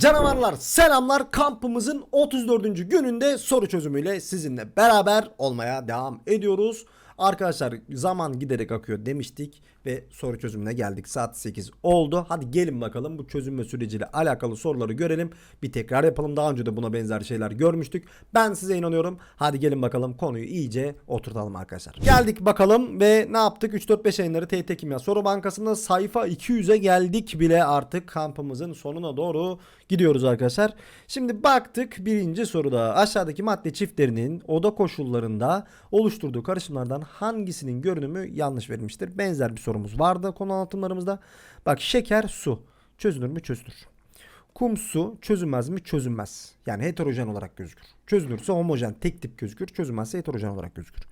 Canavarlar selamlar kampımızın 34. gününde soru çözümüyle sizinle beraber olmaya devam ediyoruz. Arkadaşlar zaman giderek akıyor demiştik ve soru çözümüne geldik. Saat 8 oldu. Hadi gelin bakalım bu çözülme süreciyle alakalı soruları görelim. Bir tekrar yapalım. Daha önce de buna benzer şeyler görmüştük. Ben size inanıyorum. Hadi gelin bakalım konuyu iyice oturtalım arkadaşlar. Geldik bakalım ve ne yaptık? 3-4-5 yayınları TYT Kimya Soru Bankası'nda sayfa 200'e geldik bile artık kampımızın sonuna doğru gidiyoruz arkadaşlar. Şimdi baktık birinci soruda aşağıdaki madde çiftlerinin oda koşullarında oluşturduğu karışımlardan hangisinin görünümü yanlış verilmiştir? Benzer bir sorumuz vardı konu anlatımlarımızda. Bak şeker su çözünür mü çözülür. Kum su çözülmez mi çözülmez. Yani heterojen olarak gözükür. Çözülürse homojen tek tip gözükür. Çözülmezse heterojen olarak gözükür.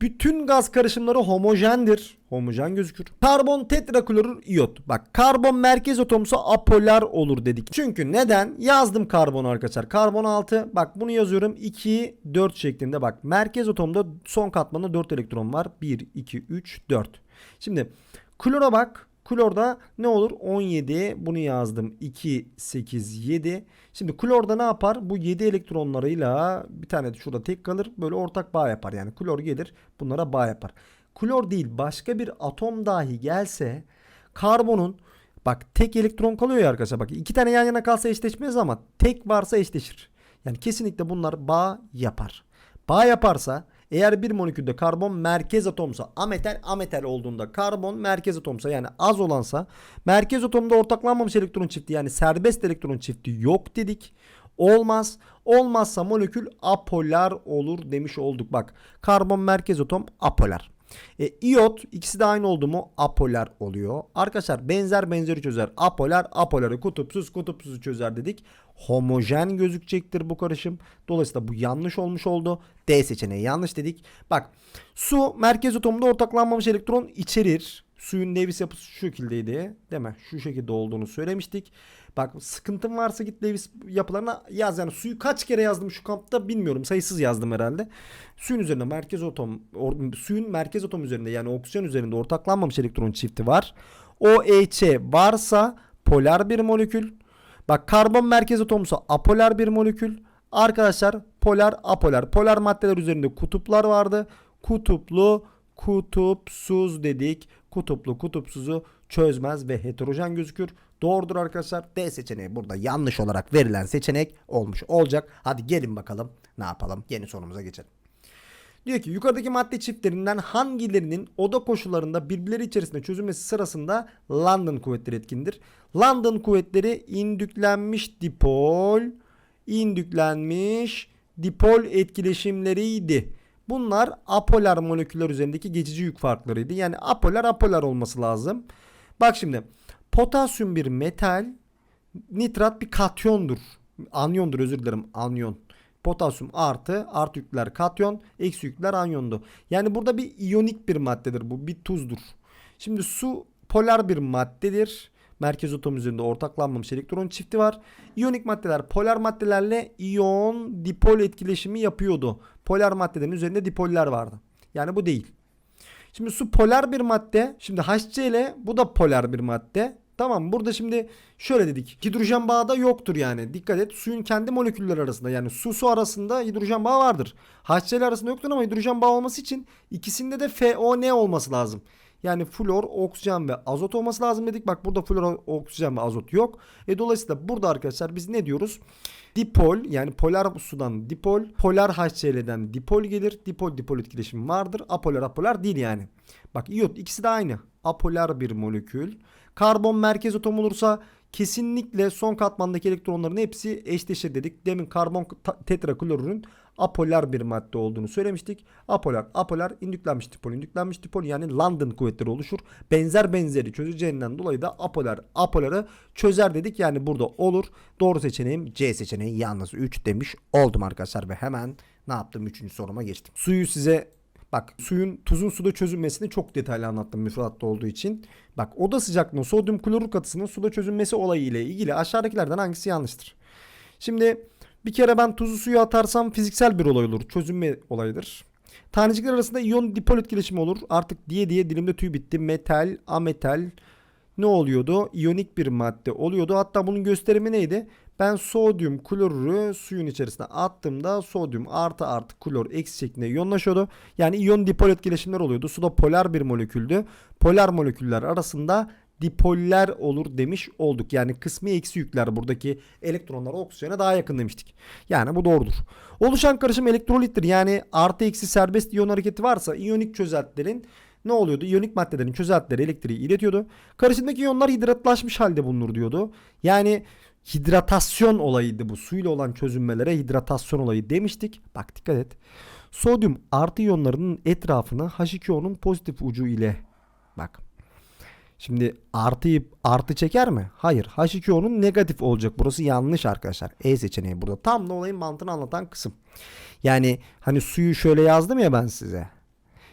Bütün gaz karışımları homojendir. Homojen gözükür. Karbon tetraklorür iyot. Bak karbon merkez atomsa apolar olur dedik. Çünkü neden? Yazdım karbon arkadaşlar. Karbon 6. Bak bunu yazıyorum. 2, 4 şeklinde. Bak merkez atomda son katmanda 4 elektron var. 1, 2, 3, 4. Şimdi klora bak. Klorda ne olur? 17. Bunu yazdım. 2, 8, 7. Şimdi klorda ne yapar? Bu 7 elektronlarıyla bir tane de şurada tek kalır. Böyle ortak bağ yapar. Yani klor gelir bunlara bağ yapar. Klor değil başka bir atom dahi gelse karbonun bak tek elektron kalıyor ya arkadaşlar. Bak iki tane yan yana kalsa eşleşmez ama tek varsa eşleşir. Yani kesinlikle bunlar bağ yapar. Bağ yaparsa eğer bir molekülde karbon merkez atomsa ametal ametal olduğunda karbon merkez atomsa yani az olansa merkez atomda ortaklanmamış elektron çifti yani serbest elektron çifti yok dedik. Olmaz. Olmazsa molekül apolar olur demiş olduk. Bak karbon merkez atom apolar. E, iyot ikisi de aynı oldu mu apolar oluyor. Arkadaşlar benzer benzeri çözer. Apolar apoları kutupsuz kutupsuzu çözer dedik. Homojen gözükecektir bu karışım. Dolayısıyla bu yanlış olmuş oldu. D seçeneği yanlış dedik. Bak su merkez atomda ortaklanmamış elektron içerir. Suyun Lewis yapısı şu şekildeydi. Değil mi? Şu şekilde olduğunu söylemiştik. Bak sıkıntın varsa git Lewis yapılarına yaz. Yani suyu kaç kere yazdım şu kampta bilmiyorum. Sayısız yazdım herhalde. Suyun üzerinde merkez atom or- suyun merkez atom üzerinde yani oksijen üzerinde ortaklanmamış elektron çifti var. OH varsa polar bir molekül. Bak karbon merkez atomsa apolar bir molekül. Arkadaşlar polar apolar. Polar maddeler üzerinde kutuplar vardı. Kutuplu kutupsuz dedik. Kutuplu kutupsuzu çözmez ve heterojen gözükür. Doğrudur arkadaşlar. D seçeneği burada yanlış olarak verilen seçenek olmuş olacak. Hadi gelin bakalım ne yapalım. Yeni sorumuza geçelim. Diyor ki yukarıdaki madde çiftlerinden hangilerinin oda koşullarında birbirleri içerisinde çözülmesi sırasında London kuvvetleri etkindir. London kuvvetleri indüklenmiş dipol, indüklenmiş dipol etkileşimleriydi. Bunlar apolar moleküller üzerindeki geçici yük farklarıydı. Yani apolar apolar olması lazım. Bak şimdi potasyum bir metal, nitrat bir katyondur. Anyondur özür dilerim anyon. Potasyum artı artı yükler katyon, eksi yükler anyondu. Yani burada bir iyonik bir maddedir bu, bir tuzdur. Şimdi su polar bir maddedir. Merkez atom üzerinde ortaklanmamış elektron çifti var. İyonik maddeler polar maddelerle iyon dipol etkileşimi yapıyordu. Polar maddelerin üzerinde dipoller vardı. Yani bu değil. Şimdi su polar bir madde. Şimdi HCl bu da polar bir madde. Tamam burada şimdi şöyle dedik. Hidrojen bağı da yoktur yani. Dikkat et suyun kendi molekülleri arasında yani su su arasında hidrojen bağı vardır. HCl arasında yoktur ama hidrojen bağı olması için ikisinde de FON olması lazım. Yani flor, oksijen ve azot olması lazım dedik. Bak burada flor, oksijen ve azot yok. E dolayısıyla burada arkadaşlar biz ne diyoruz? Dipol yani polar sudan dipol, polar HCl'den dipol gelir. Dipol dipol etkileşimi vardır. Apolar apolar değil yani. Bak iyot ikisi de aynı. Apolar bir molekül. Karbon merkez atom olursa kesinlikle son katmandaki elektronların hepsi eşdeşir dedik. Demin karbon tetraklorürün apolar bir madde olduğunu söylemiştik. Apolar, apolar, indüklenmiş dipol, indüklenmiş dipol yani London kuvvetleri oluşur. Benzer benzeri çözeceğinden dolayı da apolar, apoları çözer dedik. Yani burada olur. Doğru seçeneğim C seçeneği yalnız 3 demiş oldum arkadaşlar ve hemen ne yaptım 3. soruma geçtim. Suyu size Bak suyun tuzun suda çözünmesini çok detaylı anlattım müfredatta olduğu için. Bak oda sıcaklığında sodyum klorür katısının suda çözünmesi olayı ile ilgili aşağıdakilerden hangisi yanlıştır? Şimdi bir kere ben tuzu suya atarsam fiziksel bir olay olur. Çözünme olayıdır. Tanecikler arasında iyon dipol etkileşimi olur. Artık diye diye dilimde tüy bitti. Metal, ametal ne oluyordu? İyonik bir madde oluyordu. Hatta bunun gösterimi neydi? Ben sodyum klorürü suyun içerisine attığımda sodyum artı artı klor eksi şeklinde iyonlaşıyordu. Yani iyon dipol etkileşimler oluyordu. Su da polar bir moleküldü. Polar moleküller arasında dipoller olur demiş olduk. Yani kısmi eksi yükler buradaki elektronlar oksijene daha yakın demiştik. Yani bu doğrudur. Oluşan karışım elektrolittir. Yani artı eksi serbest iyon hareketi varsa iyonik çözeltilerin ne oluyordu? İyonik maddelerin çözeltileri elektriği iletiyordu. Karışımdaki iyonlar hidratlaşmış halde bulunur diyordu. Yani hidratasyon olayıydı bu. Suyla olan çözünmelere hidratasyon olayı demiştik. Bak dikkat et. Sodyum artı iyonlarının etrafını H2O'nun pozitif ucu ile bak. Şimdi artıyı artı çeker mi? Hayır. H2O'nun negatif olacak. Burası yanlış arkadaşlar. E seçeneği burada. Tam da olayın mantığını anlatan kısım. Yani hani suyu şöyle yazdım ya ben size.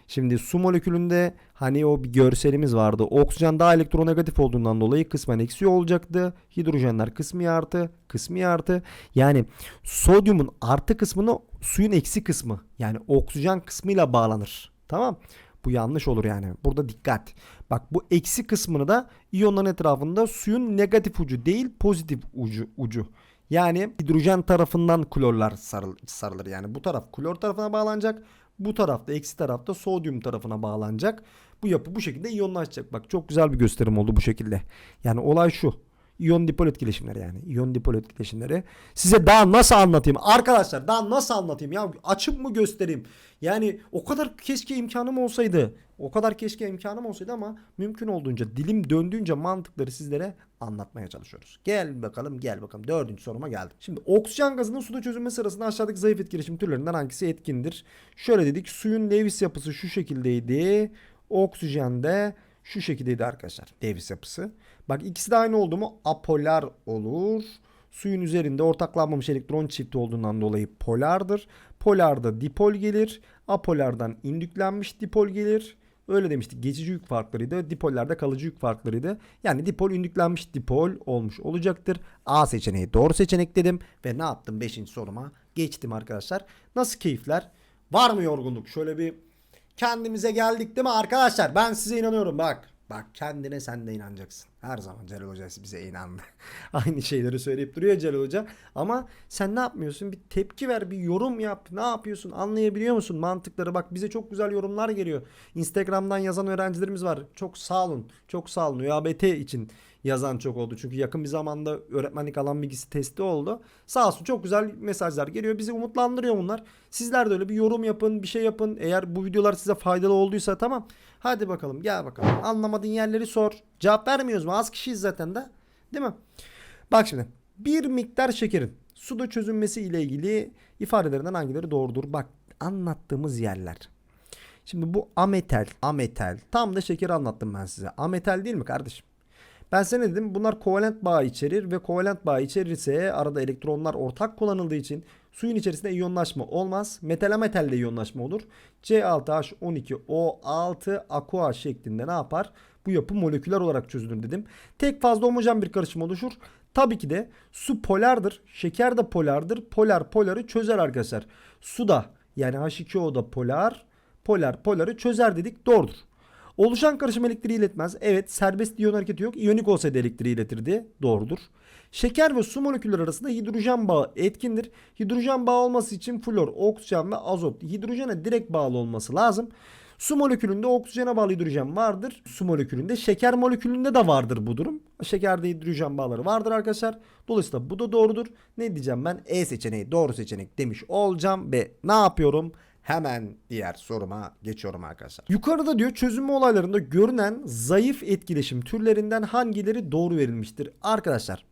Şimdi su molekülünde hani o bir görselimiz vardı. Oksijen daha elektronegatif olduğundan dolayı kısmen eksi olacaktı. Hidrojenler kısmi artı, kısmi artı. Yani sodyumun artı kısmını suyun eksi kısmı yani oksijen kısmıyla bağlanır. Tamam? Bu yanlış olur yani. Burada dikkat. Bak bu eksi kısmını da iyonların etrafında suyun negatif ucu değil pozitif ucu ucu. Yani hidrojen tarafından klorlar sarıl, sarılır. Yani bu taraf klor tarafına bağlanacak. Bu tarafta eksi tarafta sodyum tarafına bağlanacak. Bu yapı bu şekilde iyonlaşacak. Bak çok güzel bir gösterim oldu bu şekilde. Yani olay şu. İyon dipol etkileşimleri yani. İyon dipol etkileşimleri. Size daha nasıl anlatayım? Arkadaşlar daha nasıl anlatayım ya? Açıp mı göstereyim? Yani o kadar keşke imkanım olsaydı. O kadar keşke imkanım olsaydı ama mümkün olduğunca dilim döndüğünce mantıkları sizlere anlatmaya çalışıyoruz. Gel bakalım gel bakalım. Dördüncü soruma geldim. Şimdi oksijen gazının suda çözülme sırasında aşağıdaki zayıf etkileşim türlerinden hangisi etkindir? Şöyle dedik suyun Lewis yapısı şu şekildeydi. Oksijen de şu şekildeydi arkadaşlar. Lewis yapısı. Bak ikisi de aynı oldu mu apolar olur. Suyun üzerinde ortaklanmamış elektron çifti olduğundan dolayı polardır. Polarda dipol gelir. Apolardan indüklenmiş dipol gelir. Öyle demiştik. Geçici yük farklarıydı. Dipollerde kalıcı yük farklarıydı. Yani dipol indüklenmiş dipol olmuş olacaktır. A seçeneği doğru seçenek dedim. Ve ne yaptım 5. soruma? Geçtim arkadaşlar. Nasıl keyifler? Var mı yorgunluk? Şöyle bir kendimize geldik değil mi arkadaşlar? Ben size inanıyorum bak. Bak kendine sen de inanacaksın. Her zaman Celal Hoca bize inandı. Aynı şeyleri söyleyip duruyor Celal Hoca. Ama sen ne yapmıyorsun? Bir tepki ver, bir yorum yap. Ne yapıyorsun? Anlayabiliyor musun mantıkları? Bak bize çok güzel yorumlar geliyor. Instagram'dan yazan öğrencilerimiz var. Çok sağ olun. Çok sağ olun. ÖABT için yazan çok oldu. Çünkü yakın bir zamanda öğretmenlik alan bilgisi testi oldu. Sağ olsun çok güzel mesajlar geliyor. Bizi umutlandırıyor bunlar. Sizler de öyle bir yorum yapın, bir şey yapın. Eğer bu videolar size faydalı olduysa tamam. Hadi bakalım gel bakalım. Anlamadığın yerleri sor. Cevap vermiyoruz mu? Az kişiyiz zaten de. Değil mi? Bak şimdi. Bir miktar şekerin suda çözünmesi ile ilgili ifadelerinden hangileri doğrudur? Bak anlattığımız yerler. Şimdi bu ametal, ametal. Tam da şekeri anlattım ben size. Ametal değil mi kardeşim? Ben sana dedim bunlar kovalent bağ içerir ve kovalent bağ içerirse arada elektronlar ortak kullanıldığı için suyun içerisinde iyonlaşma olmaz. Metal metalde iyonlaşma olur. C6H12O6 aqua şeklinde ne yapar? Bu yapı moleküler olarak çözülür dedim. Tek fazla homojen bir karışım oluşur. Tabii ki de su polardır. Şeker de polardır. Polar poları çözer arkadaşlar. Su da yani H2O da polar. Polar poları çözer dedik. Doğrudur. Oluşan karışım elektriği iletmez. Evet serbest iyon hareketi yok. İyonik olsaydı elektriği iletirdi. Doğrudur. Şeker ve su molekülleri arasında hidrojen bağı etkindir. Hidrojen bağı olması için flor, oksijen ve azot hidrojene direkt bağlı olması lazım. Su molekülünde oksijene bağlı hidrojen vardır. Su molekülünde şeker molekülünde de vardır bu durum. Şekerde hidrojen bağları vardır arkadaşlar. Dolayısıyla bu da doğrudur. Ne diyeceğim ben? E seçeneği doğru seçenek demiş olacağım ve ne yapıyorum? Hemen diğer soruma geçiyorum arkadaşlar. Yukarıda diyor çözünme olaylarında görünen zayıf etkileşim türlerinden hangileri doğru verilmiştir? Arkadaşlar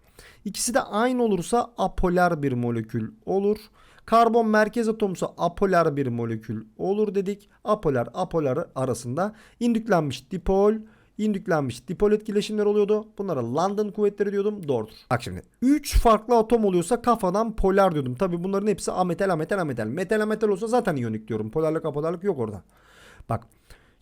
ikisi de aynı olursa apolar bir molekül olur. Karbon merkez atomsa apolar bir molekül olur dedik. Apolar apolar arasında indüklenmiş dipol, indüklenmiş dipol etkileşimler oluyordu. Bunlara London kuvvetleri diyordum. Doğrudur. Bak şimdi 3 farklı atom oluyorsa kafadan polar diyordum. Tabi bunların hepsi ametal ametal ametal. Metal ametal olsa zaten iyonik diyorum. Polarlık apolarlık yok orada. Bak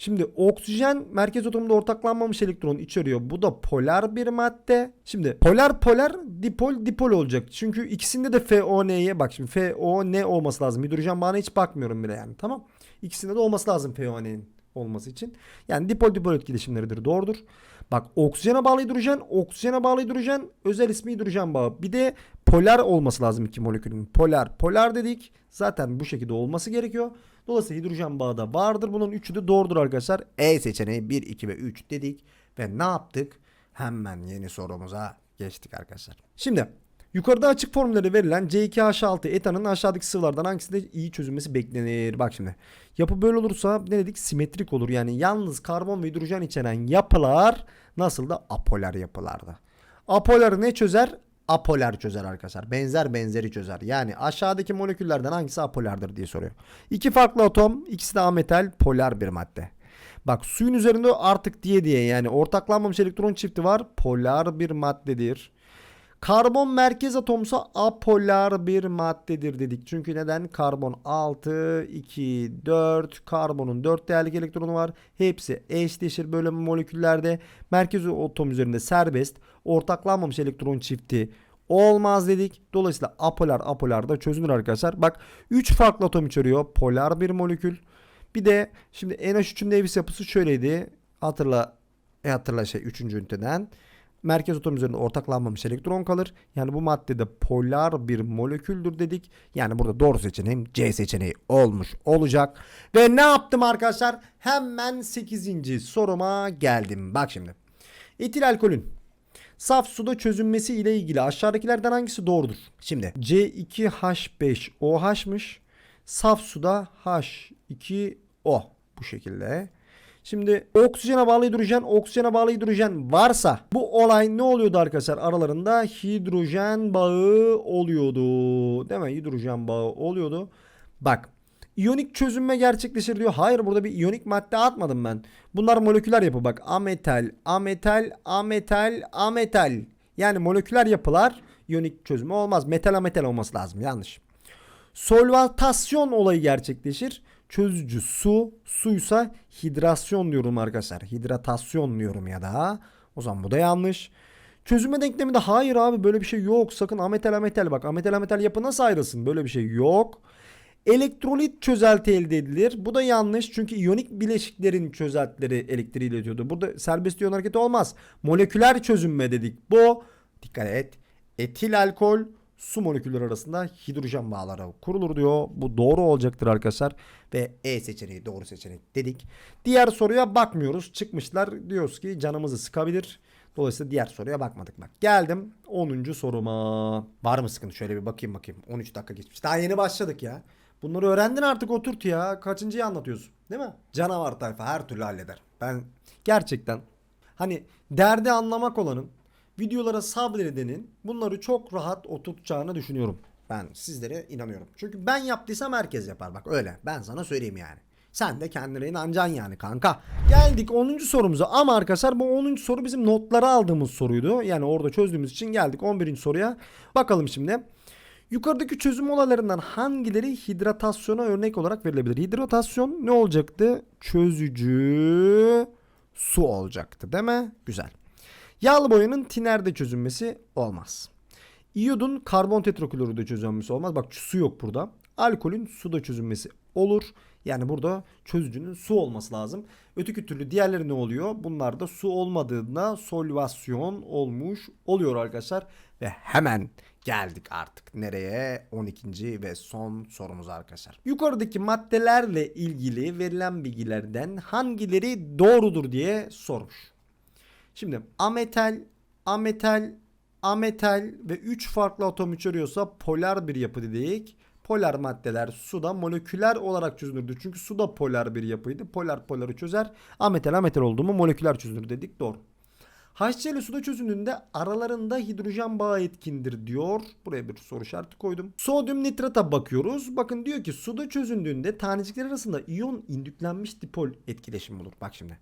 Şimdi oksijen merkez atomunda ortaklanmamış elektron içeriyor. Bu da polar bir madde. Şimdi polar polar dipol dipol olacak. Çünkü ikisinde de FON'ye bak şimdi FON olması lazım. Hidrojen bağına hiç bakmıyorum bile yani. Tamam. İkisinde de olması lazım FON'nin olması için. Yani dipol dipol etkileşimleridir. Doğrudur. Bak oksijene bağlı hidrojen, oksijene bağlı hidrojen, özel ismi hidrojen bağı. Bir de polar olması lazım iki molekülün. Polar, polar dedik. Zaten bu şekilde olması gerekiyor. Dolayısıyla hidrojen bağı da vardır. Bunun üçü de doğrudur arkadaşlar. E seçeneği 1, 2 ve 3 dedik. Ve ne yaptık? Hemen yeni sorumuza geçtik arkadaşlar. Şimdi yukarıda açık formülleri verilen C2H6 etanın aşağıdaki sıvılardan hangisinde iyi çözülmesi beklenir? Bak şimdi. Yapı böyle olursa ne dedik? Simetrik olur. Yani yalnız karbon ve hidrojen içeren yapılar nasıl da apolar yapılarda. Apolar ne çözer? Apolar çözer arkadaşlar. Benzer benzeri çözer. Yani aşağıdaki moleküllerden hangisi apolardır diye soruyor. İki farklı atom, ikisi de ametal, polar bir madde. Bak suyun üzerinde artık diye diye yani ortaklanmamış elektron çifti var. Polar bir maddedir. Karbon merkez atomsa apolar bir maddedir dedik. Çünkü neden? Karbon 6, 2, 4. Karbonun 4 değerlik elektronu var. Hepsi eşleşir böyle moleküllerde. Merkez atom üzerinde serbest. Ortaklanmamış elektron çifti olmaz dedik. Dolayısıyla apolar apolar da çözünür arkadaşlar. Bak 3 farklı atom içeriyor. Polar bir molekül. Bir de şimdi NH3'ün Davis yapısı şöyleydi. Hatırla e hatırla şey 3. üniteden. Merkez atom üzerinde ortaklanmamış elektron kalır. Yani bu maddede polar bir moleküldür dedik. Yani burada doğru seçeneğim C seçeneği olmuş olacak. Ve ne yaptım arkadaşlar? Hemen 8. soruma geldim. Bak şimdi. Etil alkolün saf suda çözünmesi ile ilgili aşağıdakilerden hangisi doğrudur? Şimdi C2H5OH'mış. Saf suda H2O bu şekilde. Şimdi oksijene bağlı hidrojen, oksijene bağlı hidrojen varsa bu olay ne oluyordu arkadaşlar? Aralarında hidrojen bağı oluyordu. Değil mi? Hidrojen bağı oluyordu. Bak İyonik çözünme gerçekleşir diyor. Hayır burada bir iyonik madde atmadım ben. Bunlar moleküler yapı bak. Ametal, ametal, ametal, ametal. Yani moleküler yapılar iyonik çözümü olmaz. Metal ametal olması lazım. Yanlış. Solvatasyon olayı gerçekleşir. Çözücü su, suysa hidrasyon diyorum arkadaşlar. Hidratasyon diyorum ya da. O zaman bu da yanlış. Çözüme denklemi de hayır abi böyle bir şey yok. Sakın ametal ametal bak. Ametal ametal yapı nasıl ayrılsın? Böyle bir şey yok. Elektrolit çözelti elde edilir. Bu da yanlış çünkü iyonik bileşiklerin çözeltileri elektriği iletiyordu. Burada serbest iyon hareketi olmaz. Moleküler çözünme dedik. Bu dikkat et. Etil alkol su molekülleri arasında hidrojen bağları kurulur diyor. Bu doğru olacaktır arkadaşlar. Ve E seçeneği doğru seçenek dedik. Diğer soruya bakmıyoruz. Çıkmışlar diyoruz ki canımızı sıkabilir. Dolayısıyla diğer soruya bakmadık bak. Geldim 10. soruma. Var mı sıkıntı? Şöyle bir bakayım bakayım. 13 dakika geçmiş. Daha yeni başladık ya. Bunları öğrendin artık oturt ya. Kaçıncıyı anlatıyorsun? Değil mi? Canavar tayfa her türlü halleder. Ben gerçekten hani derdi anlamak olanın videolara sabredenin bunları çok rahat oturtacağını düşünüyorum. Ben sizlere inanıyorum. Çünkü ben yaptıysam herkes yapar bak öyle. Ben sana söyleyeyim yani. Sen de kendine inanacaksın yani kanka. Geldik 10. sorumuza ama arkadaşlar bu 10. soru bizim notlara aldığımız soruydu. Yani orada çözdüğümüz için geldik 11. soruya. Bakalım şimdi. Yukarıdaki çözüm olaylarından hangileri hidratasyona örnek olarak verilebilir? Hidratasyon ne olacaktı? Çözücü su olacaktı değil mi? Güzel. Yağlı boyanın tinerde çözünmesi olmaz. İyodun karbon tetraklorürde çözünmesi olmaz. Bak su yok burada. Alkolün suda çözünmesi olur. Yani burada çözücünün su olması lazım. Öteki türlü diğerleri ne oluyor? Bunlar da su olmadığında solvasyon olmuş oluyor arkadaşlar. Ve hemen geldik artık nereye? 12. ve son sorumuz arkadaşlar. Yukarıdaki maddelerle ilgili verilen bilgilerden hangileri doğrudur diye sormuş. Şimdi ametal, ametal, ametal ve 3 farklı atom içeriyorsa polar bir yapı dedik. Polar maddeler suda moleküler olarak çözünürdü. Çünkü suda polar bir yapıydı. Polar poları çözer. Ametal ametal oldu mu moleküler çözünür dedik. Doğru. HCl suda çözündüğünde aralarında hidrojen bağı etkindir diyor. Buraya bir soru işareti koydum. Sodyum nitrata bakıyoruz. Bakın diyor ki suda çözündüğünde tanecikler arasında iyon indüklenmiş dipol etkileşimi olur. Bak şimdi.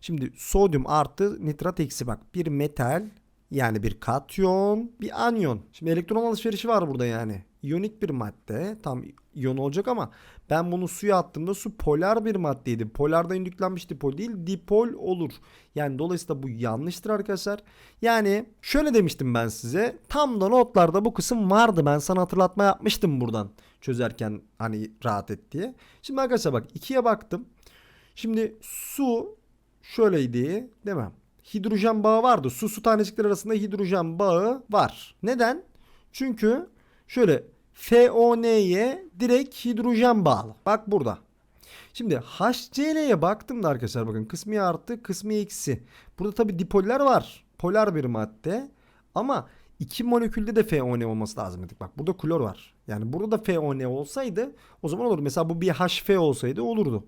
Şimdi sodyum artı nitrat eksi bak. Bir metal yani bir katyon, bir anyon. Şimdi elektron alışverişi var burada yani. İyonik bir madde. Tam iyon olacak ama ben bunu suya attığımda su polar bir maddeydi. Polarda indüklenmiş dipol değil, dipol olur. Yani dolayısıyla bu yanlıştır arkadaşlar. Yani şöyle demiştim ben size. Tam da notlarda bu kısım vardı. Ben sana hatırlatma yapmıştım buradan çözerken hani rahat et diye. Şimdi arkadaşlar bak ikiye baktım. Şimdi su şöyleydi değil mi? hidrojen bağı vardı. Su su tanecikleri arasında hidrojen bağı var. Neden? Çünkü şöyle FON'ye direkt hidrojen bağlı. Bak burada. Şimdi HCl'ye baktım da arkadaşlar bakın kısmi artı kısmi eksi. Burada tabi dipoller var. Polar bir madde. Ama iki molekülde de FON olması lazım dedik. Bak burada klor var. Yani burada da FON olsaydı o zaman olur. Mesela bu bir HF olsaydı olurdu.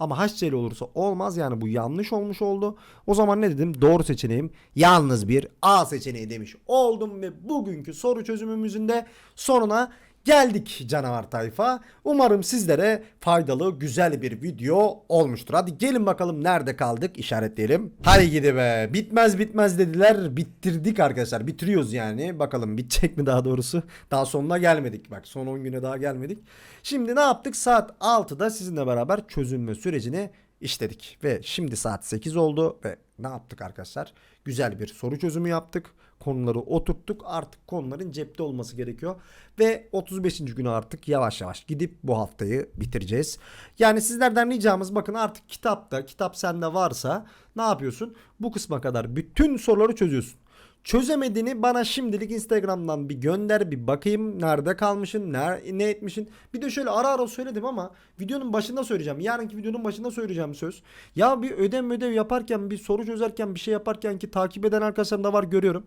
Ama HCl olursa olmaz yani bu yanlış olmuş oldu. O zaman ne dedim? Doğru seçeneğim yalnız bir A seçeneği demiş oldum ve bugünkü soru çözümümüzün de sonuna geldik canavar tayfa. Umarım sizlere faydalı güzel bir video olmuştur. Hadi gelin bakalım nerede kaldık işaretleyelim. Hadi gidi be. Bitmez bitmez dediler. Bittirdik arkadaşlar. Bitiriyoruz yani. Bakalım bitecek mi daha doğrusu. Daha sonuna gelmedik. Bak son 10 güne daha gelmedik. Şimdi ne yaptık? Saat 6'da sizinle beraber çözülme sürecini işledik. Ve şimdi saat 8 oldu ve ne yaptık arkadaşlar? Güzel bir soru çözümü yaptık. Konuları oturttuk. Artık konuların cepte olması gerekiyor. Ve 35. günü artık yavaş yavaş gidip bu haftayı bitireceğiz. Yani sizlerden ricamız bakın artık kitapta, kitap sende varsa ne yapıyorsun? Bu kısma kadar bütün soruları çözüyorsun. Çözemediğini bana şimdilik Instagram'dan bir gönder bir bakayım nerede kalmışın ner, ne etmişin. Bir de şöyle ara ara söyledim ama videonun başında söyleyeceğim. Yarınki videonun başında söyleyeceğim söz. Ya bir ödev ödev yaparken bir soru çözerken bir şey yaparken ki takip eden arkadaşlarım da var görüyorum.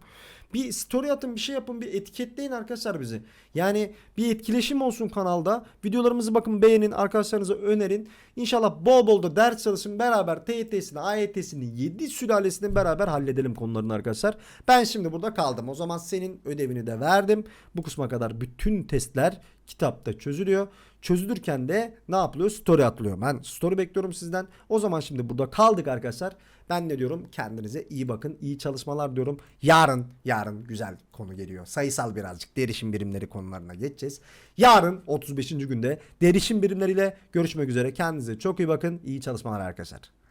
Bir story atın bir şey yapın bir etiketleyin arkadaşlar bizi. Yani bir etkileşim olsun kanalda. Videolarımızı bakın beğenin arkadaşlarınıza önerin. İnşallah bol bol da ders çalışın beraber TYT'sini AYT'sini 7 sülalesini beraber halledelim konularını arkadaşlar. Ben şimdi burada kaldım. O zaman senin ödevini de verdim. Bu kısma kadar bütün testler kitapta çözülüyor. Çözülürken de ne yapılıyor? Story atılıyor. Ben story bekliyorum sizden. O zaman şimdi burada kaldık arkadaşlar. Ben ne diyorum? Kendinize iyi bakın. iyi çalışmalar diyorum. Yarın, yarın güzel konu geliyor. Sayısal birazcık derişim birimleri konularına geçeceğiz. Yarın 35. günde derişim birimleriyle görüşmek üzere. Kendinize çok iyi bakın. İyi çalışmalar arkadaşlar.